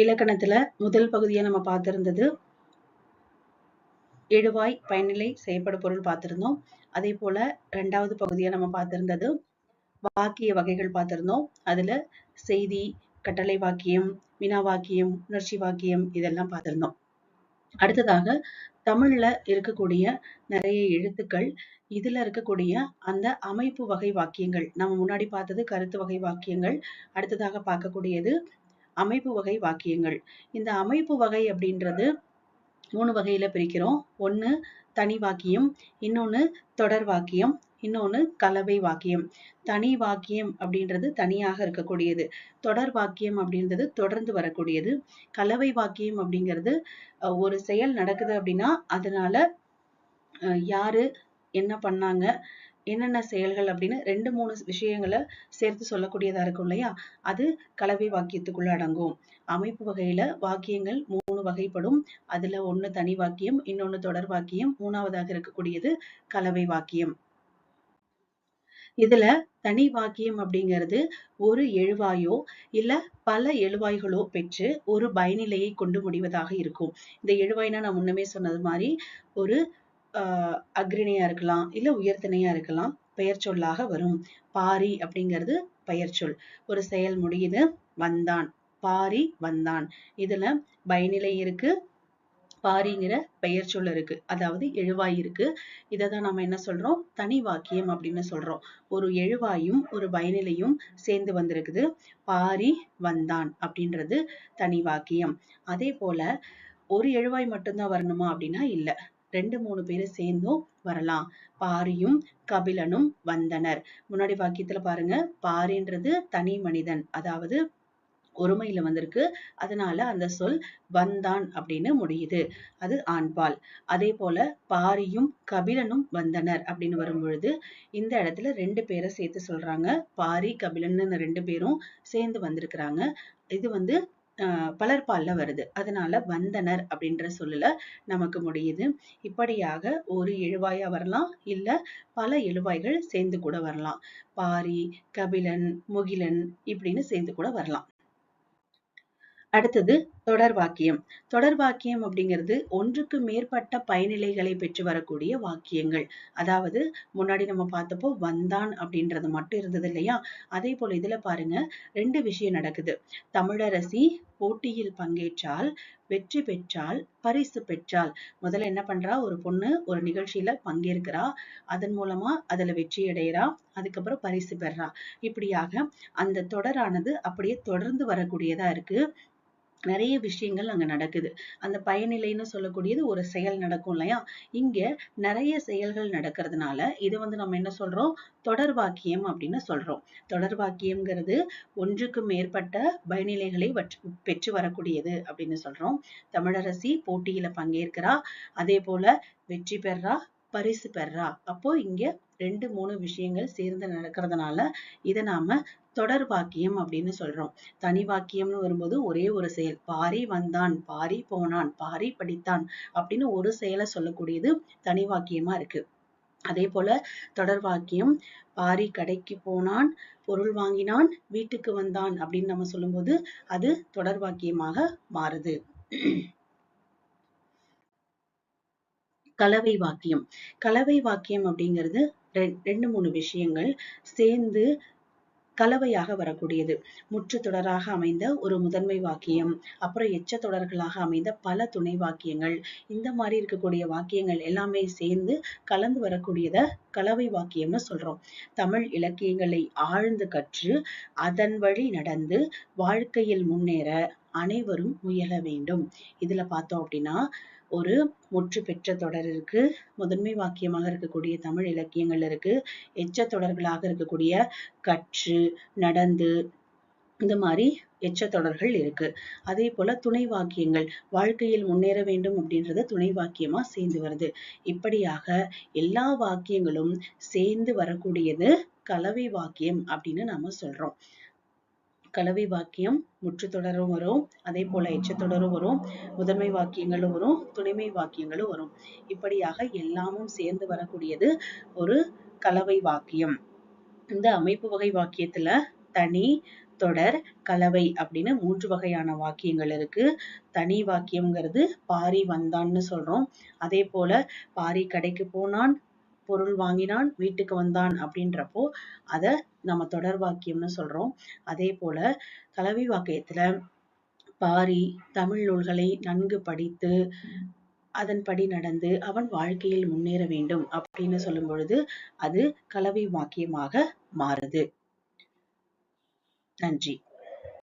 இலக்கணத்துல முதல் பகுதியை நம்ம பார்த்திருந்தது எழுவாய் பயனிலை செய்யப்படு பொருள் பார்த்திருந்தோம். அதே போல ரெண்டாவது பகுதியை நம்ம பார்த்திருந்தது வாக்கிய வகைகள் பார்த்திருந்தோம். அதுல செய்தி கட்டளை வாக்கியம் வினா வாக்கியம் உணர்ச்சி வாக்கியம் இதெல்லாம் பார்த்திருந்தோம். அடுத்ததாக தமிழ்ல இருக்கக்கூடிய நிறைய எழுத்துக்கள் இதுல இருக்கக்கூடிய அந்த அமைப்பு வகை வாக்கியங்கள் நம்ம முன்னாடி பார்த்தது கருத்து வகை வாக்கியங்கள் அடுத்ததாக பார்க்கக்கூடியது அமைப்பு வகை வாக்கியங்கள். இந்த அமைப்பு வகை அப்படின்றது மூணு வகையில பிரிக்கிறோம். ஒன்னு தனி வாக்கியம் இன்னொன்னு தொடர் வாக்கியம் இன்னொன்னு கலவை வாக்கியம். தனி வாக்கியம் அப்படின்றது தனியாக இருக்கக்கூடியது. தொடர் வாக்கியம் அப்படின்றது தொடர்ந்து வரக்கூடியது. கலவை வாக்கியம் அப்படிங்கிறது ஒரு செயல் நடக்குது அப்படின்னா அதனால யாரு என்ன பண்ணாங்க என்னென்ன செயல்கள் அப்படின்னு ரெண்டு மூணு விஷயங்களை சேர்த்து சொல்லக்கூடியதா இருக்கும் இல்லையா? அது கலவை வாக்கியத்துக்குள்ள அடங்கும். அமைப்பு வகையில வாக்கியங்கள் மூணு வகைப்படும். அதுல ஒண்ணு தனி வாக்கியம் இன்னொன்னு தொடர் வாக்கியம் மூணாவதாக இருக்கக்கூடியது கலவை வாக்கியம். இதுல தனி வாக்கியம் அப்படிங்கிறது ஒரு எழுவாயோ இல்ல பல எழுவாய்களோ பெற்று ஒரு பயனிலையை கொண்டு முடிவதாக இருக்கும். இந்த எழுவாய்னா நான் முன்னமே சொன்னது மாதிரி ஒரு அக்ரிணையா இருக்கலாம் இல்ல உயர்த்திணையா இருக்கலாம் பெயர் சொல்லாக வரும். பாரி அப்படிங்கிறது பெயர் சொல். ஒரு செயல் முடியுது வந்தான். பாரி வந்தான். இதுல பயனிலை இருக்கு பாரிங்கிற பெயர் சொல் இருக்கு. அதாவது எழுவாய் இருக்கு. இததான் நம்ம என்ன சொல்றோம்? தனி வாக்கியம் அப்படின்னு சொல்றோம். ஒரு எழுவாயும் ஒரு பயனிலையும் சேர்ந்து வந்திருக்குது. பாரி வந்தான் அப்படின்றது தனி வாக்கியம். அதே போல ஒரு எழுவாய் மட்டும்தான் வரணுமா அப்படின்னா இல்ல. ரெண்டு மூணு பேரும் சேர்ந்தும் வரலாம். பாரியும் கபிலனும் வந்தனர். முன்னாடி வாக்கியத்துல பாருங்க பாரின்றது தனி மனிதன் அதாவது ஒருமையில வந்திருக்கு. அதனால அந்த சொல் வந்தான் அப்படின்னு முடியுது. அது ஆண்பால். அதே போல பாரியும் கபிலனும் வந்தனர் அப்படின்னு வரும் பொழுது இந்த இடத்துல ரெண்டு பேரை சேர்த்து சொல்றாங்க. பாரி கபிலன்னு ரெண்டு பேரும் சேர்ந்து வந்திருக்கிறாங்க. இது வந்து பலர்பால்ல வருது. அதனால வந்தனர் அப்படின்ற சொல்லல நமக்கு முடியுது. இப்படியாக ஒரு எழுவாயா வரலாம் இல்ல பல எழுவாய்கள் சேர்ந்து கூட வரலாம். பாரி கபிலன் முகிலன் இப்படின்னு சேர்ந்து கூட வரலாம். அடுத்தது தொடர் வாக்கியம். தொடர் வாக்கியம் அப்படிங்கிறது ஒன்றுக்கு மேற்பட்ட பயனிலைகளை பெற்று வரக்கூடிய வாக்கியங்கள். அதாவது முன்னாடி நம்ம பார்த்தப்போ வந்தான் அப்படின்றது மட்டும் இருந்தது இல்லையா? அதே போல இதுல பாருங்க ரெண்டு விஷயம் நடக்குது. தமிழரசி போட்டியில் பங்கேற்றால் வெற்றி பெற்றால் பரிசு பெற்றால். முதல்ல என்ன பண்றா? ஒரு பொண்ணு ஒரு நிகழ்ச்சியில பங்கேற்கிறா. அதன் மூலமா அதுல வெற்றி அடைகிறா அதுக்கப்புறம் பரிசு பெறா இப்படியாக அந்த தொடரானது அப்படியே தொடர்ந்து வரக்கூடியதா இருக்கு. நிறைய விஷயங்கள் அங்க நடக்குது. அந்த பயனிலைன்னு சொல்லக்கூடியது ஒரு செயல் நடக்கும் இல்லையா? இங்க நிறைய செயல்கள் நடக்கிறதுனால இதை வந்து நம்ம என்ன சொல்றோம்? தொடர் வாக்கியம் அப்படின்னு சொல்றோம். தொடர் வாக்கியம்ங்கிறது ஒன்றுக்கு மேற்பட்ட பயனிலைகளை பெற்று வரக்கூடியது அப்படின்னு சொல்றோம். தமிழரசி போட்டியில பங்கேற்கிறா. அதே போல வெற்றி பெறா பரிசு பெறா அப்போ இங்க ரெண்டு மூணு விஷயங்கள் சேர்ந்து நடக்கிறதுனால இதை நாம தொடர் வாக்கியம் அப்படின்னு சொல்றோம். தனி வாக்கியம்னு வரும்போது ஒரே ஒரு செயல். பாரி வந்தான் பாரி போனான் பாரி படித்தான் அப்படின்னு ஒரு செயலை சொல்லக்கூடியது தனி வாக்கியமா இருக்கு. அதே போல தொடர் வாக்கியம் பாரி கடைக்கு போனான் பொருள் வாங்கினான் வீட்டுக்கு வந்தான் அப்படின்னு நம்ம சொல்லும்போது அது தொடர் வாக்கியமாக மாறுது. கலவை வாக்கியம். கலவை வாக்கியம் அப்படிங்கிறது ரெண்டு மூணு விஷயங்கள் சேர்ந்து கலவையாக வரக்கூடியது. முற்று தொடராக அமைந்த ஒரு முதன்மை வாக்கியம் அப்புறம் எச்ச தொடர்களாக அமைந்த பல துணை வாக்கியங்கள். இந்த மாதிரி இருக்கக்கூடிய வாக்கியங்கள் எல்லாமே சேர்ந்து கலந்து வரக்கூடியத கலவை வாக்கியம்னு சொல்றோம். தமிழ் இலக்கியங்களை ஆழ்ந்து கற்று அதன் வழி நடந்து வாழ்க்கையில் முன்னேற அனைவரும் முயல வேண்டும். இதுல பார்த்தோம் அப்படின்னா ஒரு முற்று பெற்ற தொடர் இருக்கு. முதன்மை வாக்கியமாக இருக்கக்கூடிய தமிழ் இலக்கியங்கள் இருக்கு. எச்ச தொடர்களாக இருக்கக்கூடிய கற்று நடந்து இந்த மாதிரி எச்ச தொடர்கள் இருக்கு. அதே போல துணை வாக்கியங்கள் வாழ்க்கையில் முன்னேற வேண்டும் அப்படின்றது துணை வாக்கியமா சேர்ந்து வருது. இப்படியாக எல்லா வாக்கியங்களும் சேர்ந்து வரக்கூடியது கலவை வாக்கியம் அப்படின்னு நாம சொல்றோம். கலவை வாக்கியம் முற்றுத்தொடரும் வரும். அதே போல எச்ச தொடரும் வரும். முதன்மை வாக்கியங்களும் வரும். துணைமை வாக்கியங்களும் வரும். இப்படியாக எல்லாமும் சேர்ந்து வரக்கூடியது ஒரு கலவை வாக்கியம். இந்த அமைப்பு வகை வாக்கியத்துல தனி தொடர் கலவை அப்படின்னு மூன்று வகையான வாக்கியங்கள் இருக்கு. தனி வாக்கியம்ங்கிறது பாரி வந்தான்னு சொல்றோம். அதே போல பாரி கடைக்கு போனான் பொருள் வாங்கினான் வீட்டுக்கு வந்தான் அப்படின்றப்போ அதை நம்ம தொடர் வாக்கியம்னு சொல்றோம். அதே போல கலவி வாக்கியத்துல பாரி தமிழ் நூல்களை நன்கு படித்து அதன்படி நடந்து அவன் வாழ்க்கையில் முன்னேற வேண்டும் அப்படின்னு சொல்லும் பொழுது அது கலவை வாக்கியமாக மாறுது. நன்றி.